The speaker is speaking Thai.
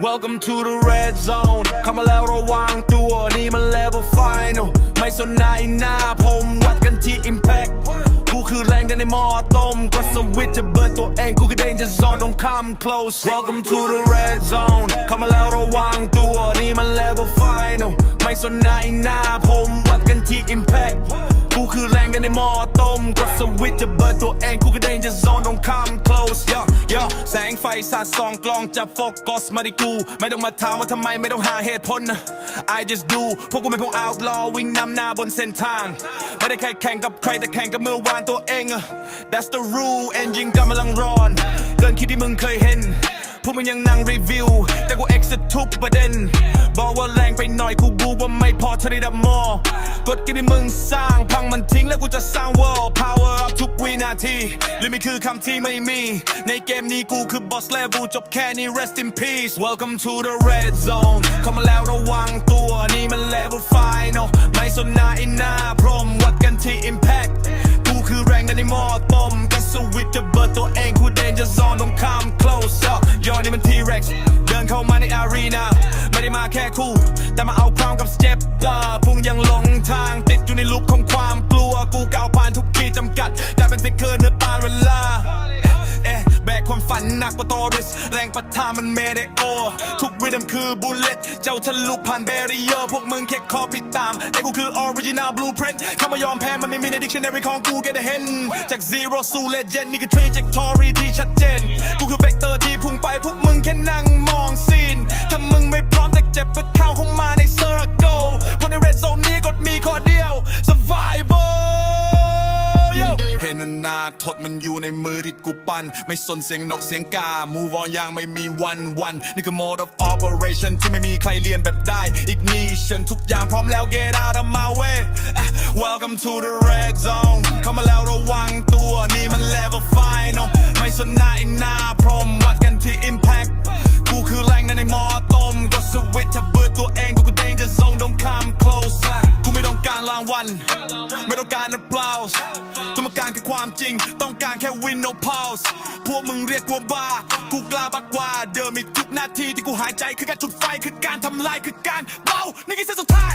Welcome to the red zone เข้ามาแล้วระวังตัวนี่มัน level final ไม่สนหน้าอีหน้าผมวัดกันที่ impact กูคือแรงดันในหม้อต้มก็สวิตช์จะเบิร์ดตัวเองกูคือ danger zone ต้อง come close Welcome to the red zone เข้ามาแล้วระวังตัวนี่มัน level final ไม่สนหน้าหน้าผมวัดกันที่ impact กูคือแรงดันในหม้อต้มก็สวิตช์จะเบิร์ดตัวเองกูคือ danger zone ต้อง come close yeah yeah แสงไฟสาดส่องกล้องจับโฟกัสมาที่กู ไม่ต้องมาถามว่าทำไมไม่ต้องหาเหตุผลนะ I just do พวกกูเป็นพวก outlaw วิ่งนำหน้าบนเส้นทาง ไม่ได้แค่แข่งกับใครแต่แข่งกับเมื่อวานตัวเองอะ That's the rule engine กำลังร้อน เกินคิดที่มึงเคยเห็น วกมึงยังนั่งรีวิว แต่กู exit ทุกประเด็น บอกว่าแรงไปหน่อยกูบูว่าไม่พอเท่าได้ดับมอกดกินที่มึงสร้างพังมันทิ้งแล้วกูจะสร้าง world power up ทุกวินาทีลิมิตคือคำที่ไม่มี ในเกมนี้กูคือ boss level จบแค่นี้ rest in peace welcome to the red zone เข้ามาแล้วระวังตัวนี่มัน level final ไม่สนหน้าอินหน้าพรมวัดกันที่ impact กูคือแรงดันในหม้อต้มกันสวิตช์จะเบิร์ดตัวเองกู danger zone ต้อง come close เข้ามาใน arena ไม่ได้มาแค่คู่ แต่มาเอาพร้อมกับ step พุ่งยังหลงทางติดอยู่ในลุกของความกลัวกูก้าวผ่านทุกขีดจำกัดกลายเป็นฟิเกอร์เนื้อปานเวลาเอ๊ะแบกความฝันหนักกว่าตอริส แรงปะทามันเมเดโอ ทุกริดมคือบุลเลตเจ้าทะลุผ่านเบรียร์พวกมึงแค่คอผิดตามแต่กูคือออริจินัลบลูพรินท์คำว่ายอมแพ้มันไม่มีในดิกชันนารีของกูแกได้เห็นจาก zero สู่ legend นี่คือ trajectory ที่ชัดเจน เข้าเข้ามาในเพราะใน red zone นี้กฎมีข้อเดียว survival เห็นอนาคตมันอยู่ในมือที่กูปั้น ไม่สนเสียงนกเสียงกา move on ยังไม่มีวันวัน นี่คือ mode of operation ที่ไม่มีใครเรียนแบบได้ ignition ทุกอย่างพร้อมแล้ว get out of my way welcome to the red zone เข้ามาแล้วระวังตัวนี่มัน level final ไม่สนหน้าอินหน้าางวัลไม่ต้องการ applause ต้องการแค่ความจริง ต้องการแค่ win no pause พวกมึงเรียกว่าบ้า กูกล้าบักกว่า เดิมีทุกนาทีที่กูหายใจคือการจุดไฟคือการทำลายคือการเบานี่คือเส้นสุดท้าย